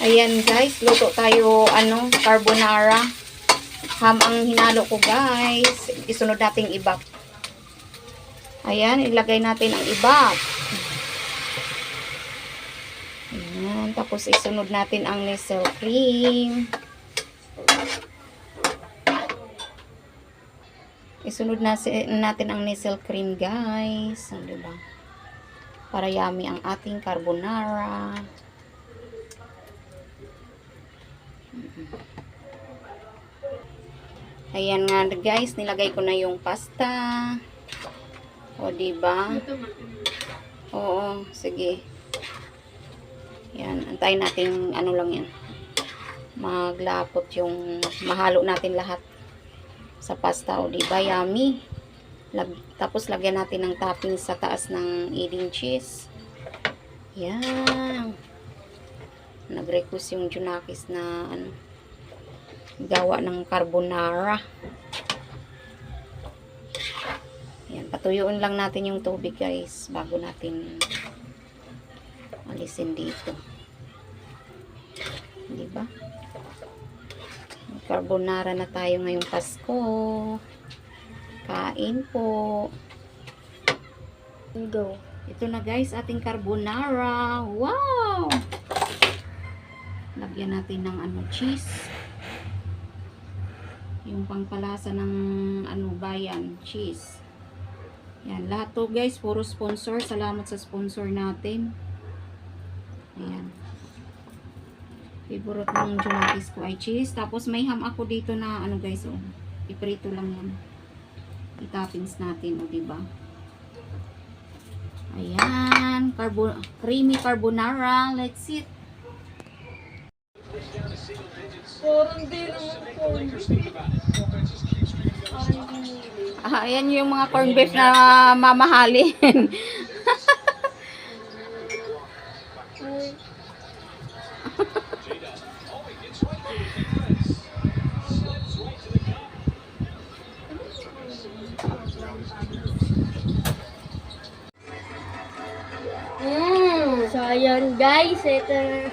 Ayan guys, luto tayo ano, carbonara. Ham ang hinalo ko guys. Isunod natin ibak. Ayan, ilagay natin ang ibak. Ayan, tapos isunod natin ang nestle cream. Isunod natin ang nestle cream guys. Ano ba? Para yummy ang ating carbonara. Ayan nga guys, nilagay ko na yung pasta. O, diba? Oo, sige. Yan, antayin natin, ano lang yan. Maglapot yung, mahalo natin lahat sa pasta. O, diba? Yummy. Lag, tapos, lagyan natin ng topping sa taas ng eating cheese. Yan. Nag-request yung Junakis na, ano, gawa ng carbonara. Yan, patuyuin lang natin yung tubig guys bago natin alisin dito. Di ba? Carbonara na tayo ngayong Pasko. Kain po. Go. Ito na guys, ating carbonara. Wow! Lagyan natin ng ano, cheese. Yung pangpalasa ng ano, bayan, cheese. Yan, lahat to guys, puro sponsor. Salamat sa sponsor natin. Ayan. Favorite ng Junakis ko ay cheese. Tapos may ham ako dito na ano guys, oh. Iprito lang yan. I-toppings natin, oh, diba? Ayan, carbo creamy carbonara. Let's eat. Parang di naman corn beef. Ah, ayan yung mga corned beef na mamahalin. Uy. Mm, so ayun guys, ito na.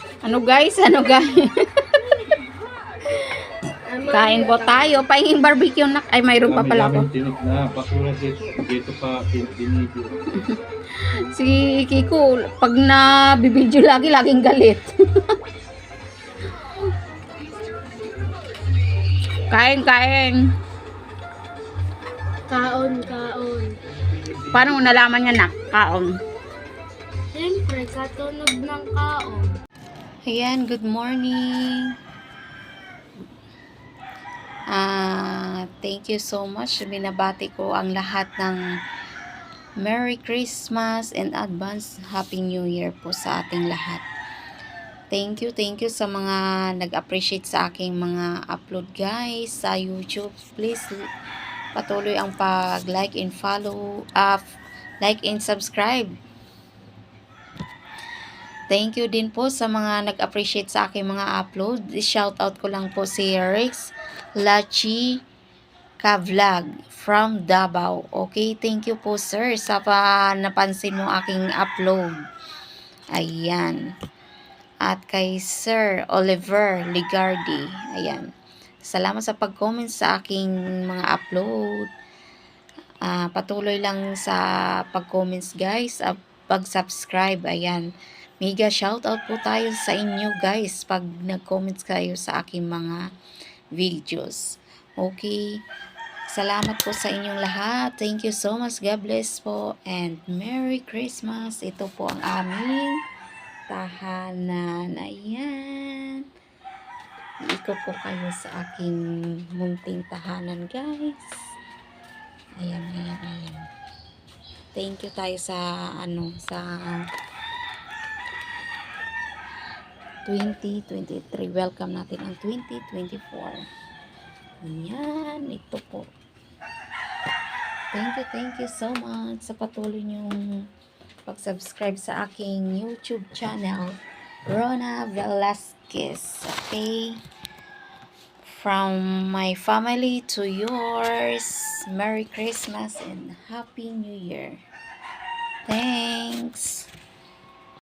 ano guys? Ano guys? Kain po tayo. Pahingin barbecue na. Ay, mayroon pa pala ako. Tinik na, basura dito, dito pa tinidyo. Si Kiko, pag na bibidyo lagi, laging galit. kain, kain. Kaon, kaon. Paano nalaman niya na? Kaon. Siyempre, katunog ng kaon. Ayan, good morning. Ah, thank you so much. Binabati ko ang lahat ng Merry Christmas and advance Happy New Year po sa ating lahat. Thank you, thank you sa mga nag-appreciate sa aking mga upload guys sa YouTube. Please patuloy ang pag-like and follow, uh, like and subscribe. Thank you din po sa mga nag-appreciate sa aking mga upload. Shout out ko lang po si Rex Lachi Ka-vlog from Davao. Okay, thank you po sir sa pa napansin mo aking upload. Ayan. At kay Sir Oliver Ligardi. Ayan. Salamat sa pag-comment sa aking mga upload. Ah, patuloy lang sa pag-comments guys. at pag-subscribe. Ayan. Mega shoutout po tayo sa inyo guys pag nag-comments kayo sa aking mga videos. Okay? Salamat po sa inyong lahat. Thank you so much. God bless po. And Merry Christmas. Ito po ang aming tahanan. Ayan. Iikot ko kayo sa aking munting tahanan guys. Ayan, ayan, ayan. Thank you tayo sa ano, sa 2023. Welcome natin ang 2024. Ayan, ito po. Thank you, thank you so much sa patuloy niyong pag-subscribe sa aking YouTube channel, Rona Velasquez. Okay? From my family to yours, Merry Christmas and Happy New Year. Thanks!